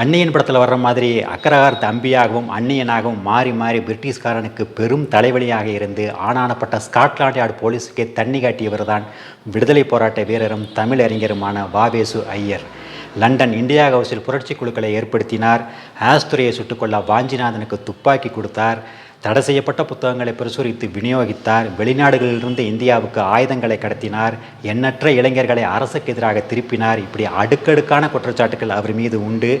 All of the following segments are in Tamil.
அன்னியன் படத்தில் வர்ற மாதிரி அக்கரகார் தம்பியாகவும் அன்னியனாகவும் மாறி மாறி பிரிட்டிஷ்காரனுக்கு பெரும் தலைவலியாக இருந்து ஆனானப்பட்ட ஸ்காட்லாண்ட் யார்டு போலீஸுக்கே தண்ணி காட்டியவர் தான் விடுதலை போராட்ட வீரரும் தமிழ் அறிஞருமான வாவேசு ஐயர். லண்டன் இந்தியா ஹவுஸில் புரட்சி குழுக்களை ஏற்படுத்தினார். ஆஸ்துரையை சுட்டுக்கொள்ள வாஞ்சிநாதனுக்கு துப்பாக்கி கொடுத்தார். தடை செய்யப்பட்ட புத்தகங்களை பிரசுரித்து விநியோகித்தார். வெளிநாடுகளிலிருந்து இந்தியாவுக்கு ஆயுதங்களை கடத்தினார். எண்ணற்ற இளைஞர்களை அரசுக்கு எதிராக திருப்பினார். இப்படி அடுக்கடுக்கான குற்றச்சாட்டுகள் அவர் மீது உண்டு.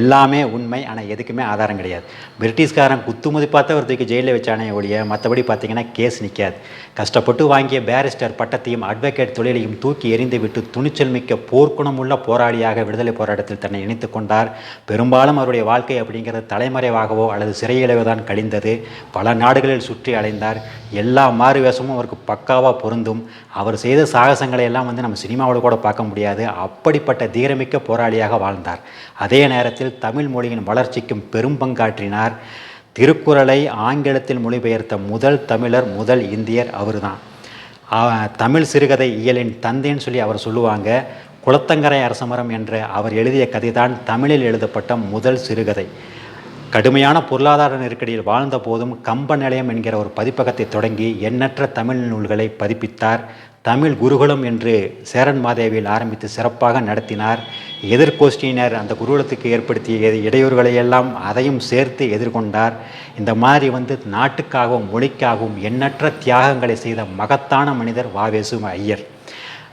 எல்லாமே உண்மை. ஆனால் எதுக்குமே ஆதாரம் கிடையாது. பிரிட்டிஷ்காரன் குத்துமதி பார்த்து அவர் தூக்கி ஜெயிலில் வச்சானே ஒழிய மற்றபடி பார்த்தீங்கன்னா கேஸ் நிற்காது கஷ்டப்பட்டு வாங்கிய பேரிஸ்டர் பட்டத்தையும் அட்வொகேட் தொழிலையும் தூக்கி எறிந்துவிட்டு துணிச்சல் மிக்க போர்க்குணமுள்ள போராளியாக விடுதலை போராட்டத்தில் தன்னை இணைத்து கொண்டார். பெரும்பாலும் அவருடைய வாழ்க்கை அப்படிங்கிறது தலைமறைவாகவோ அல்லது சிறையிலவோ தான் கழிந்தது. பல நாடுகளில் சுற்றி அலைந்தார். எல்லா மாறு வேஷமும் அவருக்கு பக்காவாக பொருந்தும். அவர் செய்த சாகசங்களை எல்லாம் வந்து நம்ம சினிமாவில் கூட பார்க்க முடியாது. அப்படிப்பட்ட தீரமிக்க போராளியாக வாழ்ந்தார். அதே நேரத்தில் தமிழ் மொழியின் வளர்ச்சிக்கும் பெரும் பங்காற்றினார். திருக்குறளை ஆங்கிலத்தில் மொழிபெயர்த்த முதல் தமிழர் முதல் இந்தியர் அவர்தான். தமிழ் சிறுகதை இயலின் தந்தைன்னு சொல்லி அவர் சொல்லுவாங்க. குளத்தங்கரை அரசமரம் என்ற அவர் எழுதிய கதைதான் தமிழில் எழுதப்பட்ட முதல் சிறுகதை. கடுமையான பொருளாதார நெருக்கடியில் வாழ்ந்த போதும் கம்ப நிலையம் என்கிற ஒரு பதிப்பகத்தை தொடங்கி எண்ணற்ற தமிழ் நூல்களை பதிப்பித்தார். தமிழ் குருகுலம் என்று சேரன் மாதேவியில் ஆரம்பித்து சிறப்பாக நடத்தினார். எதிர்கோஷ்டியினர் அந்த குருகுலத்துக்கு ஏற்படுத்திய இடையூறுகளை எல்லாம் அதையும் சேர்த்து எதிர்கொண்டார். இந்த மாதிரி வந்து நாட்டுக்காகவும் மொழிக்காகவும் எண்ணற்ற தியாகங்களை செய்த மகத்தான மனிதர் வாவேசு ஐயர்.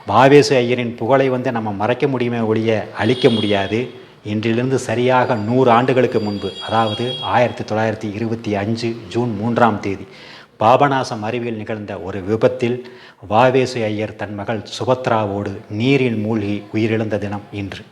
வாவேசு ஐயரின் புகழை வந்து நம்ம மறைக்க முடியுமே ஒழிய அழிக்க முடியாது. இன்றிலிருந்து சரியாக நூறு ஆண்டுகளுக்கு முன்பு அதாவது ஆயிரத்தி தொள்ளாயிரத்தி இருபத்தி அஞ்சு ஜூன் மூன்றாம் தேதி பாபநாசம் அருவியில் நிகழ்ந்த ஒரு விபத்தில் வாவேசு ஐயர் தன் மகள் சுபத்ராவோடு நீரில் மூழ்கி உயிரிழந்த தினம் இன்று.